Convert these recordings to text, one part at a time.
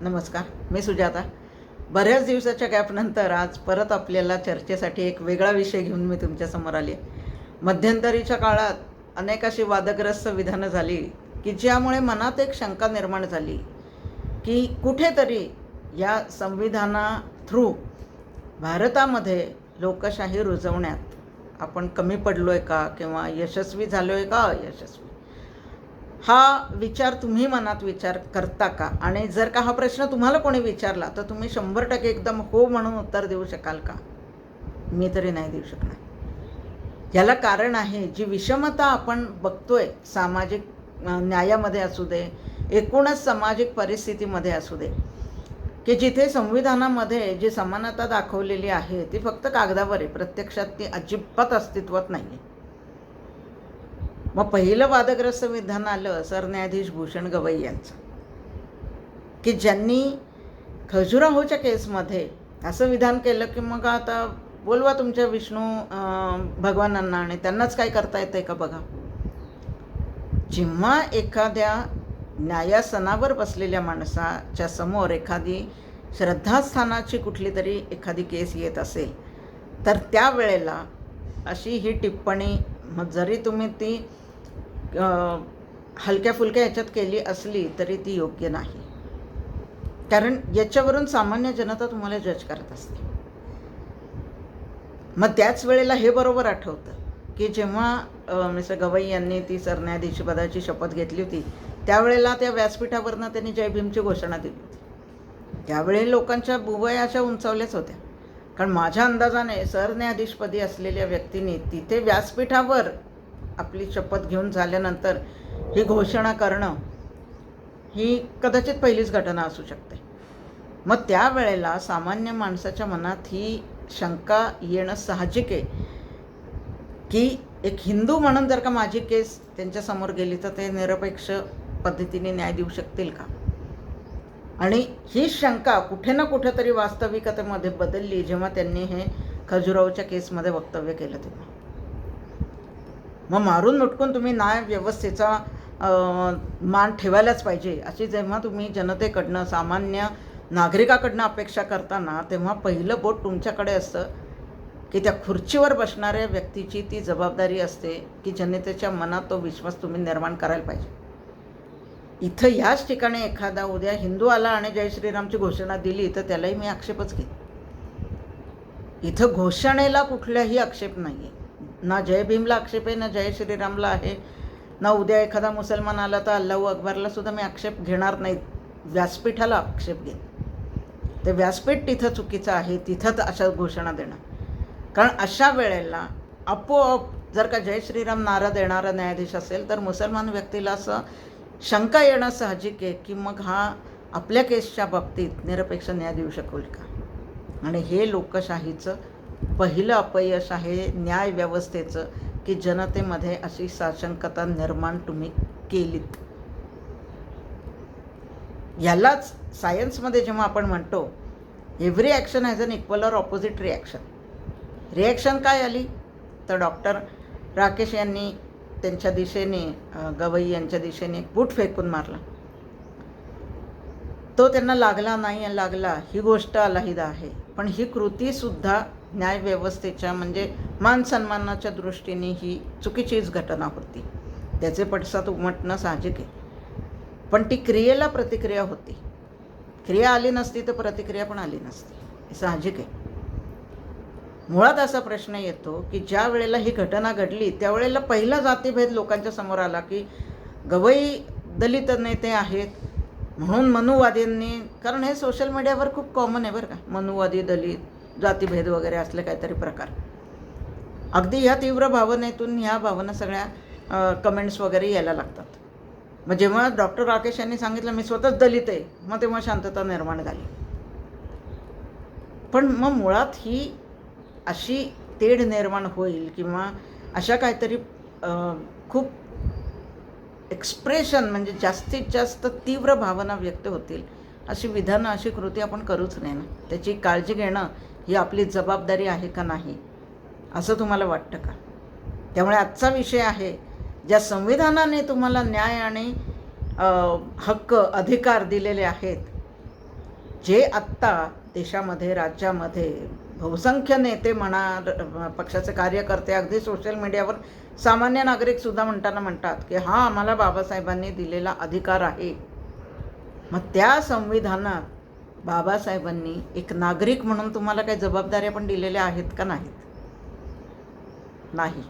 नमस्कार मी सुजाता. बऱ्याच दिवसाच्या गॅपनंतर आज परत आपल्याला चर्चेसाठी एक वेगळा विषय घेऊन मी तुमच्यासमोर आली मध्यंतरीच्या काळात अनेक अशी वादग्रस्त विधानं झाली की ज्यामुळे मनात एक शंका निर्माण झाली की कुठेतरी या संविधाना थ्रू भारतामध्ये लोकशाही रुजवण्यात आपण कमी पडलो आहे का? किंवा यशस्वी झालो आहे का? अयशस्वी हा विचार तुम्ही मनात विचार करता का? आणि जर का हा प्रश्न तुम्हाला कोणी विचारला तर तुम्ही शंभर टक्के एकदम हो म्हणून उत्तर देऊ शकाल का? मी तरी नाही देऊ शकणार. याला कारण आहे जी विषमता आपण बघतोय सामाजिक न्यायामध्ये असू दे एकूणच सामाजिक परिस्थितीमध्ये असू दे की जिथे संविधानामध्ये जी समानता दाखवलेली आहे ती फक्त कागदावर आहे. प्रत्यक्षात ती अजिबात अस्तित्वात नाही आहे मग पहिलं वादग्रस्त विधान आलं सरन्यायाधीश भूषण गवई यांचं. की ज्यांनी खजुराहोच्या केसमध्ये असं विधान केलं की मग आता बोलवा तुमच्या विष्णू भगवानांना आणि त्यांनाच काय करता येतं का बघा? जेव्हा एखाद्या न्यायासनावर बसलेल्या माणसाच्या समोर एखादी श्रद्धास्थानाची कुठली तरी एखादी केस येत असेल तर त्यावेळेला अशी ही टिप्पणी मग जरी तुम्ही ती हलक्या फुलक्या ह्याच्यात केली असली तरी ती योग्य नाही. कारण याच्यावरून सामान्य जनता तुम्हाला जज करत असते. मग त्याच वेळेला हे बरोबर आठवतं की जेव्हा मिस्टर गवई यांनी ती सरन्यायाधीशपदाची शपथ घेतली होती त्यावेळेला त्या व्यासपीठावरनं त्यांनी जय भीमची घोषणा दिली होती. त्यावेळी लोकांच्या बुवया अशा उंचावल्याच होत्या. कारण माझ्या अंदाजाने सरन्यायाधीशपदी असलेल्या व्यक्तीने तिथे व्यासपीठावर आपली शपथ घेऊन झाल्यानंतर ही घोषणा करणं ही कदाचित पहिलीच घटना असू शकते. मग त्यावेळेला सामान्य माणसाच्या मनात ही शंका येणं साहजिक आहे की एक हिंदू म्हणून जर का माझी केस त्यांच्यासमोर गेली तर ते निरपेक्ष पद्धतीने न्याय देऊ शकतील का? आणि ही शंका कुठे ना कुठेतरी वास्तविकतेमध्ये बदलली जेव्हा त्यांनी हे खजुरावच्या केसमध्ये वक्तव्य केलं तेव्हा. मग मारून मुटकून तुम्ही न्याय व्यवस्थेचा मान ठेवायलाच पाहिजे. अशी जेव्हा तुम्ही जनतेकडनं सामान्य नागरिकाकडनं अपेक्षा करताना तेव्हा पहिलं बोट तुमच्याकडे असतं की त्या खुर्चीवर बसणाऱ्या व्यक्तीची ती जबाबदारी असते की जनतेच्या मनात तो विश्वास तुम्ही निर्माण करायला पाहिजे. इथं ह्याच ठिकाणी एखादा उद्या हिंदू आला आणि जय श्रीरामची घोषणा दिली तर त्यालाही मी आक्षेपच घेईन. इथं घोषणेला कुठलाही आक्षेप नाही आहे ना जय भीमला आक्षेप आहे ना जय श्रीरामला आहे. ना उद्या एखादा मुसलमान आला तर अल्लाऊ अकबरला सुद्धा मी आक्षेप घेणार नाही. व्यासपीठाला आक्षेप घेईन. ते व्यासपीठ तिथं चुकीचं आहे तिथंच अशा घोषणा देणं कारण अशा वेळेला आपोआप जर का जय श्रीराम नारा देणारा न्यायाधीश असेल तर मुसलमान व्यक्तीला असं शंका येणं साहजिक आहे की मग हा आपल्या केसच्या बाबतीत निरपेक्ष न्याय देऊ शकेल का? आणि हे लोकशाहीचं पहिलं अपयश आहे न्याय व्यवस्थेचं की जनतेमध्ये अशी साशंकता निर्माण तुम्ही केलीत. यालाच सायन्समध्ये जेव्हा आपण म्हणतो every action has an equal or opposite reaction reaction काय आली? तर डॉक्टर राकेश यांनी त्यांच्या दिशेने गवई यांच्या दिशेने एक बूट फेकून मारला. तो त्यांना लागला नाही लागला ही गोष्ट अलहिदा आहे. पण ही कृतीसुद्धा न्यायव्यवस्थेच्या म्हणजे मान सन्मानाच्या दृष्टीने ही चुकीचीच घटना होती. त्याचे पडसाद उमटणं साहजिक आहे. पण ती क्रियेला प्रतिक्रिया होती. क्रिया आली नसती तर प्रतिक्रिया पण आली नसती. हे साहजिक आहे. मुळात असा प्रश्न येतो की ज्या वेळेला ही घटना घडली त्यावेळेला पहिला जातीभेद लोकांच्या समोर आला की गवई दलित नेते आहेत. म्हणून मनुवादींनी कारण हे सोशल मीडियावर खूप कॉमन आहे बरं का. मनुवादी दलित जातीभेद वगैरे असले काहीतरी प्रकार. अगदी ह्या तीव्र भावनेतून ह्या भावना सगळ्या कमेंट्स वगैरे यायला लागतात. मग जेव्हा डॉक्टर राकेश यांनी सांगितलं मी स्वतःच दलित आहे मग तेव्हा शांतता निर्माण झाली. पण मग मुळात ही अशी तेढ निर्माण होईल किंवा अशा काहीतरी खूप एक्सप्रेशन म्हणजे जास्तीत जास्त तीव्र भावना व्यक्त होतील अशी विधानं अशी कृती आपण करूच नाही ना. त्याची काळजी घेणं ही आपली जबाबदारी आहे का नाही असं तुम्हाला वाटतं का? त्यामुळे आजचा विषय आहे ज्या संविधानाने तुम्हाला न्याय आणि हक्क अधिकार दिलेले आहेत जे आत्ता देशामध्ये राज्यामध्ये बहुसंख्य नेते म्हणा पक्षाचे कार्यकर्ते अगदी सोशल मीडियावर सामान्य नागरिकसुद्धा म्हणताना म्हणतात की हा आम्हाला बाबासाहेबांनी दिलेला अधिकार आहे. मग त्या संविधानात बाबासाहेबांनी एक नागरिक म्हणून तुम्हाला काही जबाबदाऱ्या पण दिलेल्या आहेत का नाहीत? नाही.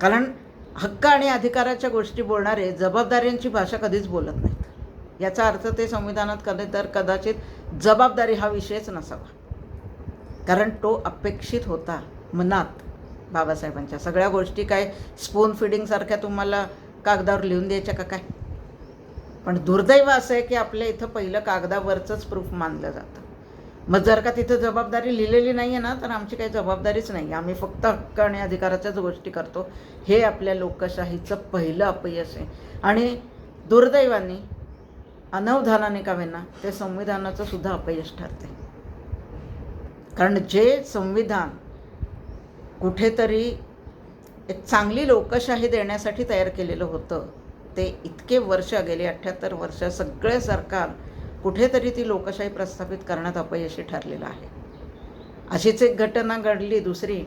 कारण हक्क आणि अधिकाराच्या गोष्टी बोलणारे जबाबदाऱ्यांची भाषा कधीच बोलत नाहीत. याचा अर्थ ते संविधानात कधी तर कदाचित जबाबदारी हा विषयच नसावा. कारण तो अपेक्षित होता मनात बाबासाहेबांच्या. सगळ्या गोष्टी काय स्पून फिडिंगसारख्या तुम्हाला कागदावर लिहून द्यायच्या का काय? पण दुर्दैव असं आहे की आपल्या इथं पहिलं कागदावरचंच प्रूफ मानलं जातं. मग जर का तिथं जबाबदारी लिहिलेली नाही आहे ना तर आमची काही जबाबदारीच नाही. आम्ही फक्त हक्क आणि अधिकाराच्याच गोष्टी करतो. हे आपल्या लोकशाहीचं पहिलं अपयश आहे. आणि दुर्दैवाने अनवधानाने का वेना ते संविधानाचं सुद्धा अपयश ठरते कारण जे संविधान कुठेतरी एक चांगली लोकशाही देण्यासाठी तयार केलेलं होतं ते इतके वर्ष गेली अठ्ठ्याहत्तर वर्ष सगळे सरकार कुठेतरी ती लोकशाही प्रस्थापित करण्यात अपयशी ठरलेलं आहे. अशीच एक घटना घडली दुसरी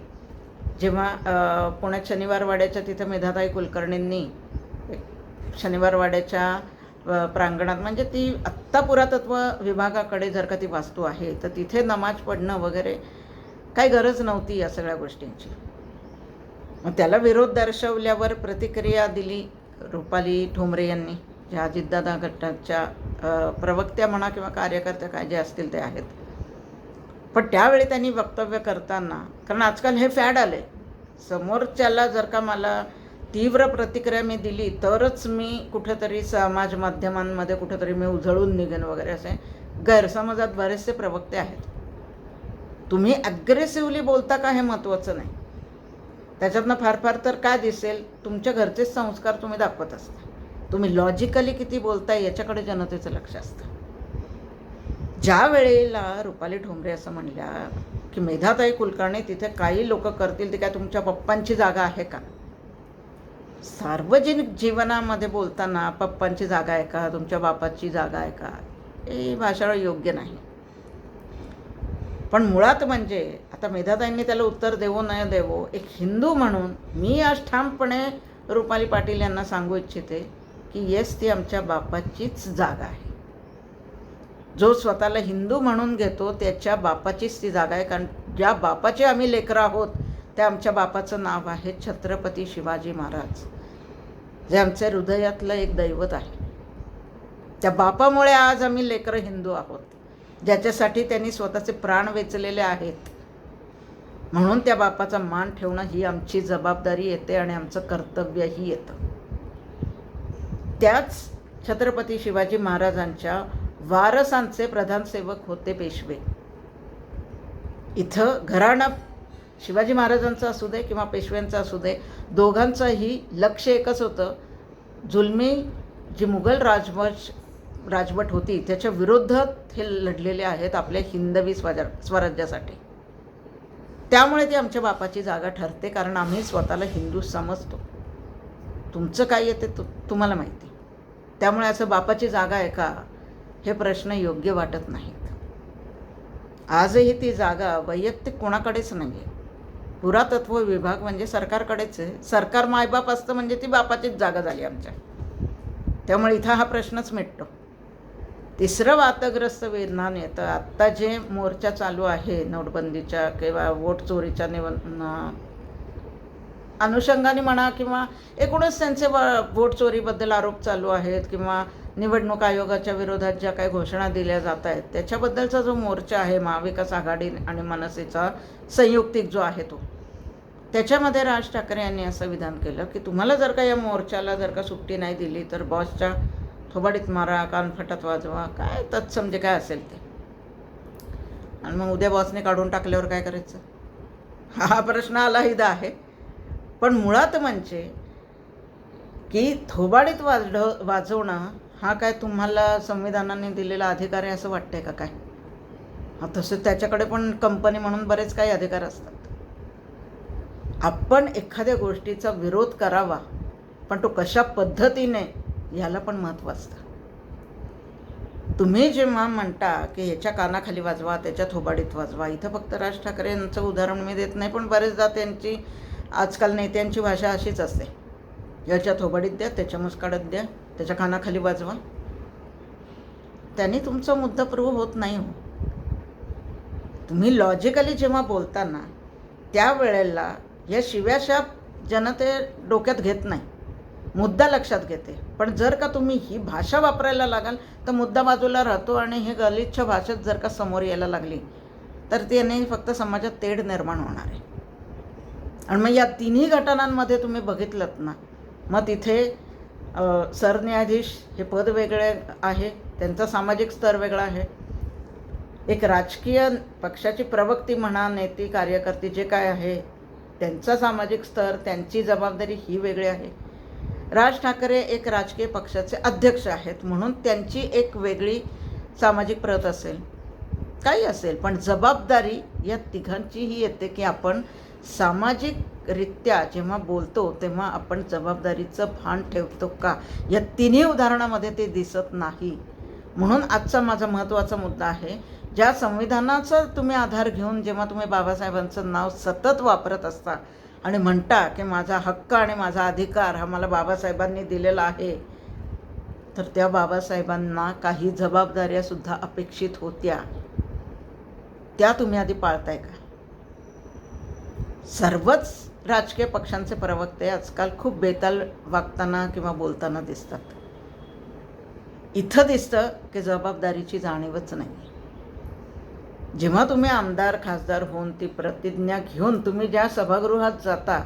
जेव्हा पुण्यात शनिवारवाड्याच्या तिथं मेधाताई कुलकर्णींनी शनिवारवाड्याच्या शनिवार वाड्याच्या प्रांगणात म्हणजे ती आत्ता पुरातत्व विभागाकडे जर का ती वास्तू आहे तर तिथे नमाज पडणं वगैरे काही गरज नव्हती या सगळ्या गोष्टींची. मग त्याला विरोध दर्शवल्यावर प्रतिक्रिया दिली रुपाली ठोंबरे यांनी ज्या अजितदादा गटाच्या प्रवक्त्या म्हणा किंवा कार्यकर्त्या काय जे असतील ते आहेत. पण त्यावेळी त्यांनी वक्तव्य करताना कारण आजकाल हे फॅड आले समोरच्याला जर का मला तीव्र प्रतिक्रिया मी दिली तरच मी कुठेतरी समाज माध्यमांमध्ये कुठेतरी मी उजळून निघेन वगैरे असे गैरसमजात बरेचसे प्रवक्ते आहेत. तुम्ही ॲग्रेसिव्हली बोलता का हे महत्त्वाचं नाही? त्याच्यातनं फार फार तर काय दिसेल? तुमच्या घरचेच संस्कार तुम्ही दाखवत असता. तुम्ही लॉजिकली किती बोलताय याच्याकडे जनतेचं लक्ष असतं. ज्या वेळेला रुपाली ठोंबरे असं म्हणल्या की मेधाताई कुलकर्णी तिथे काही लोक करतील ते काय तुमच्या पप्पांची जागा आहे का? सार्वजनिक जीवनामध्ये बोलताना पप्पांची जागा आहे का? तुमच्या बापाची जागा आहे का? हे भाषा योग्य नाही. पण मुळात म्हणजे आता मेधाताईंनी त्याला उत्तर देवो न देवो एक हिंदू म्हणून मी आज ठामपणे रुपाली पाटील यांना सांगू इच्छिते की येस ती आमच्या बापाचीच जागा आहे. जो स्वतःला हिंदू म्हणून घेतो त्याच्या बापाचीच ती जागा आहे. कारण ज्या बापाचे आम्ही लेकरं आहोत त्या आमच्या बापाचं नाव आहे छत्रपती शिवाजी महाराज जे आमच्या हृदयातलं एक दैवत आहे. त्या बापामुळे आज आम्ही लेकरं हिंदू आहोत. ज्याच्यासाठी त्यांनी स्वतःचे प्राण वेचलेले आहेत. म्हणून त्या बापाचा मान ठेवणं ही आमची जबाबदारी येते आणि आमचं कर्तव्यही येतं. त्याच छत्रपती शिवाजी महाराजांच्या वारसांचे प्रधान सेवक होते पेशवे. इथं घराणं शिवाजी महाराजांचं असू दे किंवा पेशव्यांचं असू दे दोघांचंही लक्ष एकच होतं. जुलमी जी मुघल राजवंश राजवट होती त्याच्या विरोधात हे लढलेले आहेत आपल्या हिंदवी स्वजा स्वराज्यासाठी. त्यामुळे ती आमच्या बापाची जागा ठरते कारण आम्ही स्वतःला हिंदू समजतो. तुमचं काय येते तु तुम्हाला माहिती. त्यामुळे असं बापाची जागा आहे का हे प्रश्न योग्य वाटत नाहीत. आजही ती जागा वैयक्तिक कोणाकडेच नाही आहे पुरातत्व विभाग म्हणजे सरकारकडेच आहे. सरकार मायबाप असतं म्हणजे ती बापाचीच जागा झाली आमच्या. त्यामुळे इथं हा प्रश्नच मिटतो. तिसरं वादग्रस्त विधान येतं आत्ता जे मोर्चा चालू आहे नोटबंदीच्या किंवा वोट चोरीच्या निव अनुषंगाने म्हणा किंवा एकूणच त्यांचे व- वोट चोरीबद्दल आरोप चालू आहेत किंवा निवडणूक आयोगाच्या विरोधात ज्या काही घोषणा दिल्या जात आहेत त्याच्याबद्दलचा जो मोर्चा आहे महाविकास आघाडी आणि मनसेचा संयुक्तिक जो आहे तो त्याच्यामध्ये राज ठाकरे यांनी असं विधान केलं की तुम्हाला जर का या मोर्चाला जर का सुट्टी नाही दिली तर बॉसच्या थोबाडीत मारा कानफटात वाजवा काय तत्सम जे काय असेल ते. आणि मग उद्या बॉसने काढून टाकल्यावर काय करायचं? हा प्रश्न आलाहीदा आहे. पण मुळात म्हणजे की थोबाडीत वाजड वाजवणं हा काय तुम्हाला संविधानाने दिलेला अधिकार आहे असं वाटतंय का काय? हा तसं त्याच्याकडे पण कंपनी म्हणून बरेच काही अधिकार असतात. आपण एखाद्या गोष्टीचा विरोध करावा पण तो कशा पद्धतीने ह्याला पण महत्त्व असतं. तुम्ही जेव्हा म्हणता की ह्याच्या कानाखाली वाजवा त्याच्या थोबाडीत वाजवा इथं फक्त राज ठाकरे यांचं उदाहरण मी देत नाही पण बरेचदा त्यांची आजकाल नेत्यांची भाषा अशीच असते. याच्या थोबाडीत द्या त्याच्या मुस्काडत द्या त्याच्या कानाखाली वाजवा. त्याने तुमचा मुद्दा प्रूव्ह होत नाही हो. तुम्ही लॉजिकली जेव्हा बोलताना त्यावेळेला या शिव्याशा जनते डोक्यात घेत नाही. मुद्दा लक्षात घेते. पण जर का तुम्ही ही भाषा वापरायला लागाल तर मुद्दा बाजूला राहतो आणि हे गलिच्छ भाषेत जर का समोर यायला लागली तर त्याने फक्त समाजात तेढ निर्माण होणार आहे. आणि मग या तिन्ही घटनांमध्ये तुम्ही बघितलं ना मग तिथे सरन्यायाधीश हे पद वेगळे आहे त्यांचा सामाजिक स्तर वेगळा आहे. एक राजकीय पक्षाची प्रवक्ती म्हणा नेती कार्यकर्ती जे काय आहे त्यांचा सामाजिक स्तर त्यांची जबाबदारी ही वेगळी आहे. राज ठाकरे एक राजकीय पक्षाचे अध्यक्ष आहेत म्हणून त्यांची एक वेगळी सामाजिक प्रत असेल. काही असेल पण जबाबदारी या तिघांचीही येते की आपण सामाजिकरित्या जेव्हा बोलतो तेव्हा आपण जबाबदारीचं भान ठेवतो का? या तिन्ही उदाहरणामध्ये ते दिसत नाही. म्हणून आजचा माझा महत्त्वाचा मुद्दा आहे ज्या संविधानाचा तुम्ही आधार घेऊन जेव्हा तुम्ही बाबासाहेबांचं नाव सतत वापरत असता आणि म्हणता की माझा हक्क आणि माझा अधिकार हा मला बाबासाहेबांनी दिलेला आहे. तर त्या बाबासाहेबांना काही जबाबदाऱ्यासुद्धा अपेक्षित होत्या. त्या तुम्ही आधी पाळताय का? सर्वच राजकीय पक्षांचे प्रवक्ते आजकाल खूप बेताल वागताना किंवा बोलताना दिसतात. इथं दिसतं की जबाबदारीची जाणीवच नाही जेव्हा तुम्ही आमदार खासदार होऊन ती प्रतिज्ञा घेऊन तुम्ही ज्या सभागृहात जाता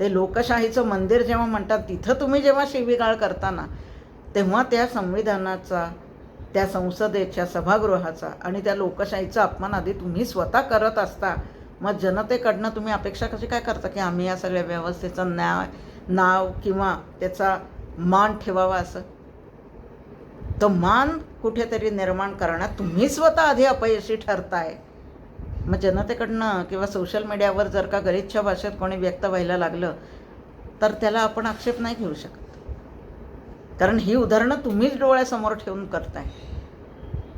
ते लोकशाहीचं मंदिर जेव्हा म्हणतात तिथं तुम्ही जेव्हा शिवीगाळ करताना तेव्हा त्या संविधानाचा त्या संसदेच्या सभागृहाचा आणि त्या लोकशाहीचा अपमान आधी तुम्ही स्वतः करत असता मग जनतेकडनं तुम्ही अपेक्षा कशी काय करता की आम्ही या सगळ्या व्यवस्थेचं न्याय नाव किंवा त्याचा मान ठेवावा असं? मान कुठेतरी निर्माण करण्यात तुम्ही स्वतः आधी अपयशी ठरताय. मग जनतेकडनं किंवा सोशल मीडियावर जर का गलिच्छ भाषेत कोणी व्यक्त व्हायला लागलं तर त्याला आपण आक्षेप नाही घेऊ शकत. कारण ही उदाहरणं तुम्हीच डोळ्यासमोर ठेवून करताय.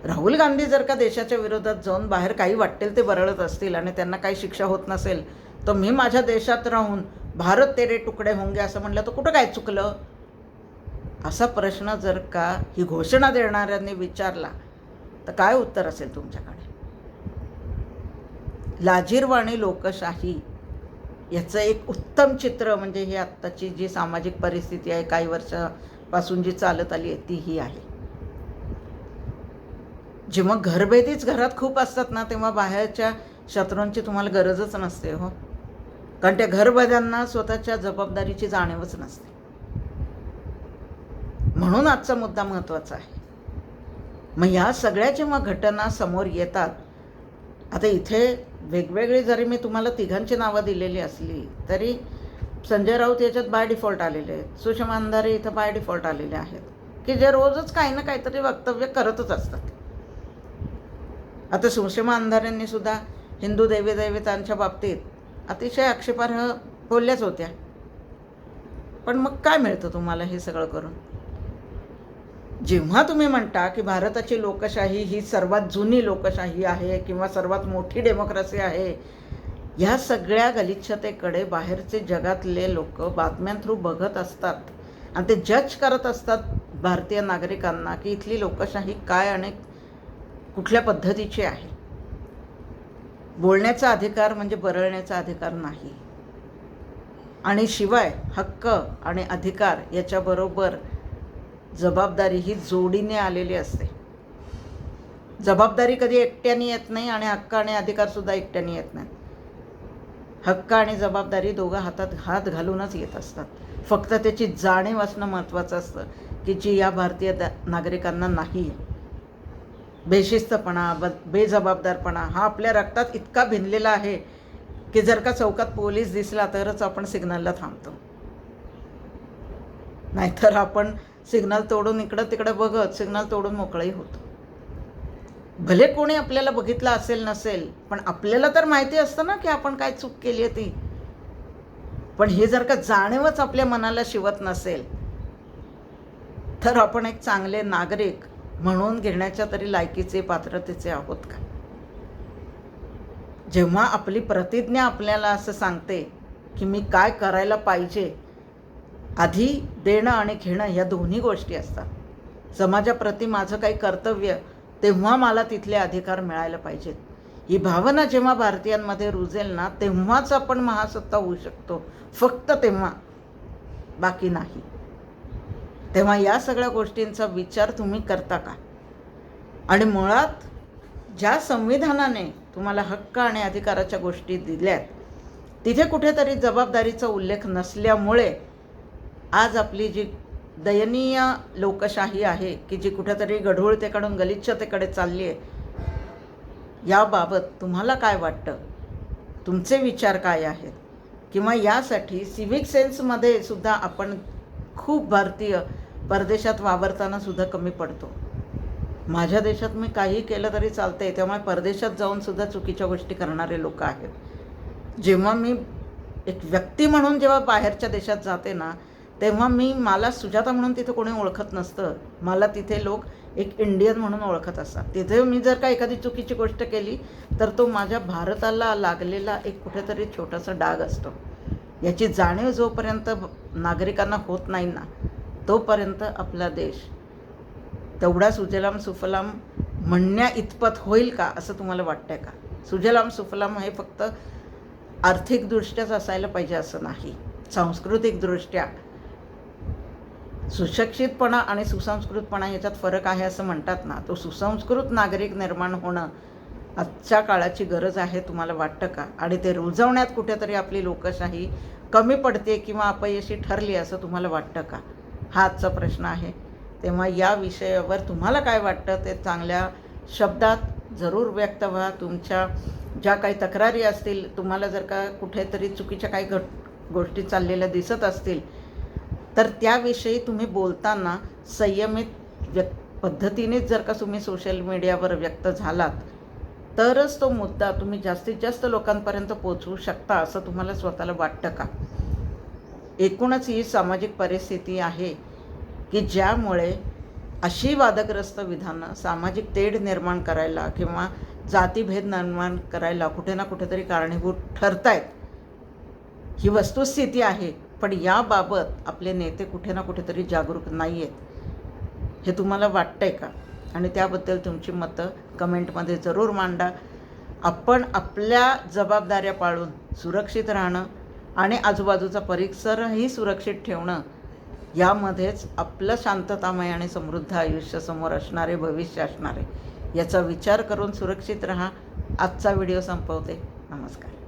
राहुल गांधी जर का देशाच्या विरोधात जाऊन बाहेर काही वाटेल ते बरळत असतील आणि त्यांना काही शिक्षा होत नसेल तर मी माझ्या देशात राहून भारत तेरे तुकडे होंगे असं म्हणलं तर कुठं काय चुकलं? असा प्रश्न जर का ही घोषणा देणाऱ्यांनी विचारला तर काय उत्तर असेल तुमच्याकडे? लाजीरवाणी लोकशाही याचं एक उत्तम चित्र म्हणजे ही आत्ताची जी सामाजिक परिस्थिती आहे काही वर्षापासून जी चालत आली आहे ती ही आहे. जेव्हा घरभेदीच घरात खूप असतात ना तेव्हा बाहेरच्या शत्रूंची तुम्हाला गरजच नसते हो. कारण त्या घरभेद्यांना स्वतःच्या जबाबदारीची जाणीवच नसते. म्हणून आजचा मुद्दा महत्त्वाचा आहे. मग ह्या सगळ्या जेव्हा घटना समोर येतात आता इथे वेगवेगळी जरी मी तुम्हाला तिघांची नावं दिलेली असली तरी संजय राऊत याच्यात बाय डिफॉल्ट आलेले आहेत. सुषमा अंधारे इथं बाय डिफॉल्ट आलेले आहेत. की जे रोजच काही ना काहीतरी वक्तव्य करतच असतात. आता सुषमा अंधारेंनी सुद्धा हिंदू देवी देवतांच्या बाबतीत अतिशय आक्षेपार्ह बोलल्याच होत्या. पण मग काय मिळतं तुम्हाला हे सगळं करून? जेव्हा तुम्ही म्हणता की भारताची लोकशाही ही सर्वात जुनी लोकशाही आहे किंवा सर्वात मोठी डेमोक्रेसी आहे ह्या सगळ्या गलिच्छतेकडे बाहेरचे जगातले लोक बातम्यां थ्रू बघत असतात. आणि ते जज करत असतात भारतीय नागरिकांना की इथली लोकशाही काय आणि कुठल्या पद्धतीची आहे. बोलण्याचा अधिकार म्हणजे बरळण्याचा अधिकार नाही. आणि शिवाय हक्क आणि अधिकार याच्याबरोबर जबाबदारी ही जोडीने आलेली असते. जबाबदारी कधी एकट्याने येत नाही आणि हक्क आणि अधिकारसुद्धा एकट्याने येत नाही हक्क आणि जबाबदारी दोघं हातात हात घालूनच येत असतात. फक्त त्याची जाणीव असणं महत्त्वाचं असतं की जी या भारतीय नागरिकांना नाही. आहे बेशिस्तपणा ब बेजबाबदारपणा हा आपल्या रक्तात इतका भिनलेला आहे की जर का चौकात पोलीस दिसला तरच आपण सिग्नलला थांबतो. नाहीतर आपण सिग्नल तोडून इकडं तिकडं बघत सिग्नल तोडून मोकळंही होतो. भले कोणी आपल्याला बघितलं असेल नसेल पण आपल्याला तर माहिती असतं ना की आपण काय चूक केली आहे ती. पण हे जर का जाणीवच आपल्या मनाला शिवत नसेल तर आपण एक चांगले नागरिक म्हणून घेण्याच्या तरी लायकीचे पात्रतेचे आहोत का? जेव्हा आपली प्रतिज्ञा आपल्याला असं सांगते की मी काय करायला पाहिजे आधी देणं आणि घेणं ह्या दोन्ही गोष्टी असतात. समाजाप्रती माझं काही कर्तव्य तेव्हा मला तिथले अधिकार मिळायला पाहिजेत. ही भावना जेव्हा भारतीयांमध्ये रुजेल ना तेव्हाच आपण महासत्ता होऊ शकतो. फक्त तेव्हा. बाकी नाही. तेव्हा या सगळ्या गोष्टींचा विचार तुम्ही करता का? आणि मुळात ज्या संविधानाने तुम्हाला हक्क आणि अधिकाराच्या गोष्टी दिल्यात तिथे कुठेतरी जबाबदारीचा उल्लेख नसल्यामुळे आज आपली जी दयनीय लोकशाही आहे की जी कुठेतरी गढूळतेकडून गलिच्छतेकडे चालली आहे याबाबत तुम्हाला काय वाटतं? तुमचे विचार काय आहेत? किंवा यासाठी सिव्हिक सेन्समध्ये सुद्धा आपण खूप भारतीय परदेशात वावरताना सुद्धा कमी पडतो. माझ्या देशात मी काही केलं तरी चालतंय त्यामुळे परदेशात जाऊनसुद्धा चुकीच्या गोष्टी करणारे लोक आहेत. जेव्हा मी एक व्यक्ती म्हणून जेव्हा बाहेरच्या देशात जाते ना तेव्हा मी मला सुजाता म्हणून तिथे कोणी ओळखत नसतं. मला तिथे लोक एक इंडियन म्हणून ओळखत असतात. तिथे मी जर का एखादी चुकीची गोष्ट केली तर तो माझ्या भारताला लागलेला एक कुठेतरी छोटासा डाग असतो. याची जाणीव जोपर्यंत नागरिकांना होत नाही ना तोपर्यंत आपला देश तेवढा सुजलाम सुफलाम म्हणण्या इतपत होईल का असं तुम्हाला वाटतंय का? सुजलाम सुफलाम हे फक्त आर्थिकदृष्ट्याच असायला पाहिजे असं नाही. सांस्कृतिकदृष्ट्या सुशिक्षितपणा आणि सुसंस्कृतपणा याच्यात फरक आहे असं म्हणतात ना. तो सुसंस्कृत नागरिक निर्माण होणं आजच्या काळाची गरज आहे तुम्हाला वाटतं का? आणि ते रुजवण्यात कुठेतरी आपली लोकशाही कमी पडते किंवा अपयशी ठरली असं तुम्हाला वाटतं का? हा आजचा प्रश्न आहे. तेव्हा या विषयावर तुम्हाला काय वाटतं? ते चांगल्या शब्दात जरूर व्यक्त व्हा. तुमच्या ज्या काही तक्रारी असतील तुम्हाला जर का कुठेतरी चुकीच्या काही घट गोष्टी चाललेल्या दिसत असतील तर त्याविषयी तुम्ही बोलताना संयमित व्यक् पद्धतीनेच जर का तुम्ही सोशल मीडियावर व्यक्त झालात तरच तो मुद्दा तुम्ही जास्तीत जास्त लोकांपर्यंत पोचवू शकता असं तुम्हाला स्वतःला वाटतं का? एकूणच ही सामाजिक परिस्थिती आहे की ज्यामुळे अशी वादग्रस्त विधानं सामाजिक तेढ निर्माण करायला किंवा जातीभेद निर्माण करायला कुठे ना कुठेतरी कारणीभूत ठरत आहेत ही वस्तुस्थिती आहे. पण याबाबत आपले नेते कुठे ना कुठेतरी जागरूक नाही आहेत हे तुम्हाला वाटतं आहे का? आणि त्याबद्दल तुमची मतं कमेंटमध्ये जरूर मांडा. आपण आपल्या जबाबदाऱ्या पाळून सुरक्षित राहणं आणि आजूबाजूचा परिसरही सुरक्षित ठेवणं यामध्येच आपलं शांततामय आणि समृद्ध आयुष्य समोर असणारे भविष्य असणारे याचा विचार करून सुरक्षित राहा. आजचा व्हिडिओ संपवते. नमस्कार.